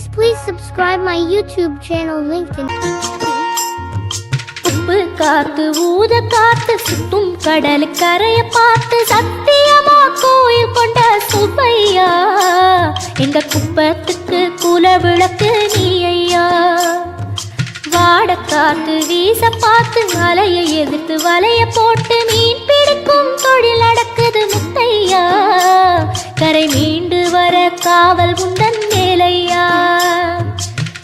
Guys, please subscribe my YouTube channel linked in உப்பு காத்து ஊத காத்து சுத்தும் கடல் கரைய பார்த்து சத்தியமா கோயில் கொண்ட சுப்பையா? எங்க குப்பத்துக்கு குல விளக்கு நீ ஐயா வாட காத்து வீச பார்த்து அலையை எதிர்த்து வலைய போட்டு மீன் பிடிக்கும் தொழில் நடக்குது முத்தையா? கரை மீண்டு வர காவல் உண்டன்